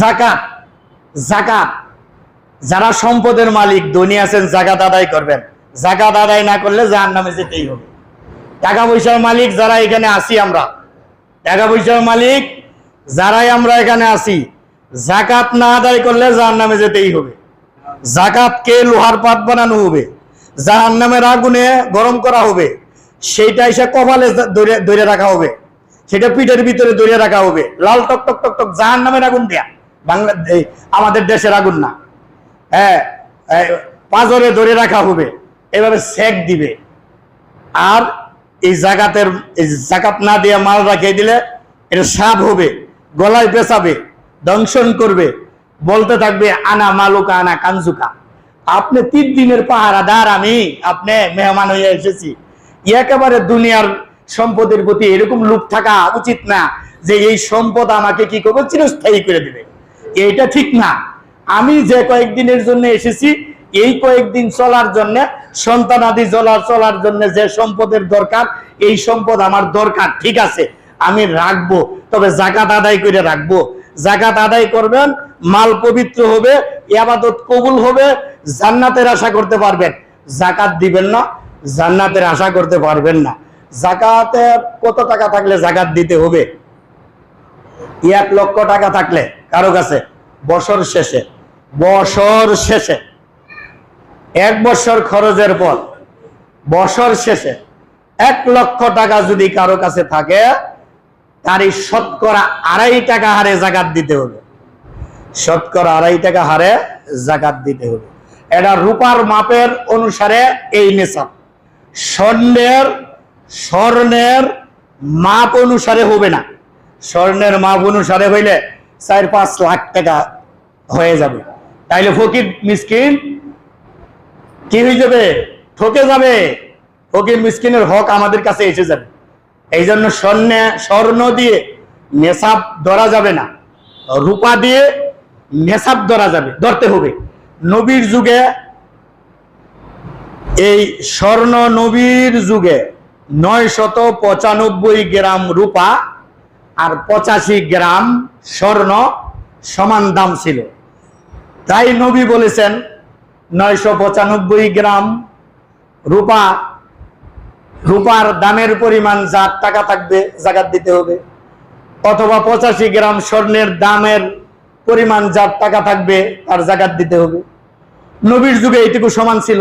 জাকাত জাকাত। যারা সম্পদের মালিক, ধনী আছেন, জাকাত আদায় করবেন। জাকাত আদায় না করলে জাহান নামে যেতেই হবে। টাকা পয়সার মালিক যারা এখানে আসি আমরা। টাকা পয়সার মালিক যারাই আমরা এখানে আসি জাকাত না আদায় করলে জাহান নামে যেতেই হবে। জাকাতকে লোহার পাত বানানো হবে? জাহান নামের আগুনে গরম করা হবে। সেইটা এসে কপালে ধরে রাখা হবে। সেটা পিঠের ভিতরে ধরে রাখা হবে। লাল টক টক টক টক জাহান নামের আগুন দেয়া। বাংলা আমাদের দেশের আগুন না। হ্যাঁ পাঁজরে ধরে রাখা হবে। এভাবে সেক দিবে। আর এই জাকাতের জাকাত না দিয়ে মাল রাখিয়ে দিলে এটা সাপ হবে, গলায় পেঁচাবে, দংশন করবে, বলতে থাকবে, আনা মালুকা, আনা কাঞ্জুকা আপনি তিন দিনের পাহারাদার আমি, আপনি মেহমান হয়ে এসেছি। একেবারে দুনিয়ার সম্পদের প্রতি এরকম লোক থাকা উচিত না যে এই সম্পদ আমাকে কি করব? চিরস্থায়ী করে দিবে। এইটা ঠিক না। আমি যে কয়েকদিনের জন্য এসেছি, এই কয়েকদিন চলার জন্য সন্তানাদি চলার চলার জন্য যে সম্পদের দরকার, এই সম্পদ আমার দরকার, ঠিক আছে। আমি রাখব, তবে জাকাত আদায় করে রাখব। জাকাত আদায় করবেন, মাল পবিত্র হবে ইয়াবাদত কবুল হবে, জান্নাতের আশা করতে পারবেন। জাকাত দিবেন না, জান্নাতের আশা করতে পারবেন না। জাকাতের কত টাকা থাকলে জাকাত দিতে হবে? এক লক্ষ টাকা থাকলে। কারও কাছে? বছর শেষে। বছর শেষে। এক বছর খরচের পর। বছর শেষে। এক লক্ষ টাকা যদি কারও কাছে থাকে, তারই শতকরা আড়াই টাকা হারে জাকাত দিতে হবে। শতকরা আড়াই টাকা হারে জাকাত দিতে হবে। এটা রূপার মাপের অনুসারে এই নেশাব স্বর্ণের স্বর্ণের মাপ অনুসারে হবে না। স্বর্ণের মাপ অনুসারে হইলে চার পাঁচ লাখ টাকা হয়ে যাবে। তাইলে ফকির মিসকিন, কি হয়ে যাবে? ঠকে যাবে। ফকির মিসকিনের হক আমাদের কাছে এসে যাবে। এই জন্য স্বর্ণে, স্বর্ণ দিয়ে নেশাব ধরা যাবে না। রূপা দিয়ে নেশাব ধরা যাবে, ধরতে হবে। নবীর যুগে এই স্বর্ণ নবীর যুগে নয় শত পঁচানব্বই গ্রাম রূপা আর পঁচাশি গ্রাম স্বর্ণ সমান দাম ছিল। তাই নবী বলেছেন, নয়শো পঁচানব্বই গ্রাম রূপা, রূপার দামের পরিমাণ যার টাকা থাকবে জাকাত দিতে হবে। অথবা পঁচাশি গ্রাম স্বর্ণের দামের পরিমাণ যার টাকা থাকবে তার জাকাত দিতে হবে। নবীর যুগে এইটুকু সমান ছিল।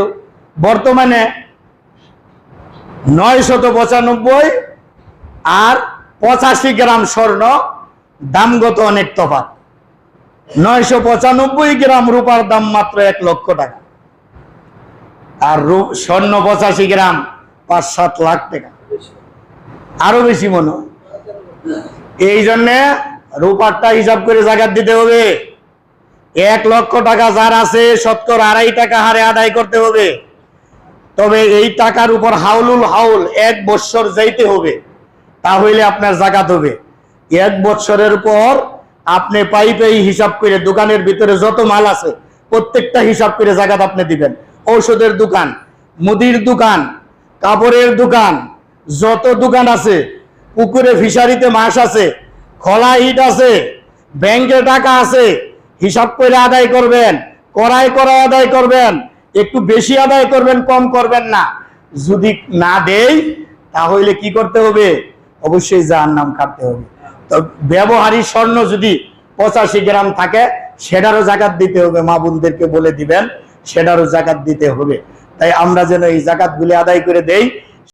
বর্তমানে নয় শত পঁচানব্বই আর পঁচাশি গ্রাম স্বর্ণ, দামগত অনেক তফাৎ। নয়শো পঁচানব্বই গ্রাম রূপার দাম মাত্র এক লক্ষ টাকা। আর স্বর্ণ পঁচাশি গ্রাম পাঁচ সাত লাখ টাকা। আরও বেশি মনে। এই জন্যে রূপারটা হিসাব করে জাকাত দিতে হবে। এক লক্ষ টাকা যার আছে, সত্তর আড়াই টাকা হারে আদায় করতে হবে। তবে এই টাকার উপর হাউলুল হাউল এক বৎসর যাইতে হবে। তাহলে আপনার জাকাত হবে। এক বৎসরের পর আপনি পাই পাই হিসাব করে দোকানের ভিতরে যত মাল আছে, প্রত্যেকটা হিসাব করে জাকাত আপনি দিবেন। ঔষধের দোকান, মুদির দোকান, কাপড়ের দোকান, যত দোকান আছে, পুকুরে, ফিশারিতে মাছ আছে, খোলা ইট আছে, ব্যাংকে টাকা আছে, হিসাব করে আদায় করবেন করাই করা আদায় করবেন, একটু বেশি আদায় করবেন, কম করবেন না। যদি না দেই, তাহলে কি করতে হবে? অবশ্যই যার নাম কাটতে হবে। তো ব্যবহারী স্বর্ণ যদি পঁচাশি গ্রাম থাকে, সেটারও জাকাত দিতে হবে, মা বোনদেরকে বলে দিবেন, সেটারও জাকাত দিতে হবে। তাই আমরা যেন এই জাকাতগুলি আদায় করে দেই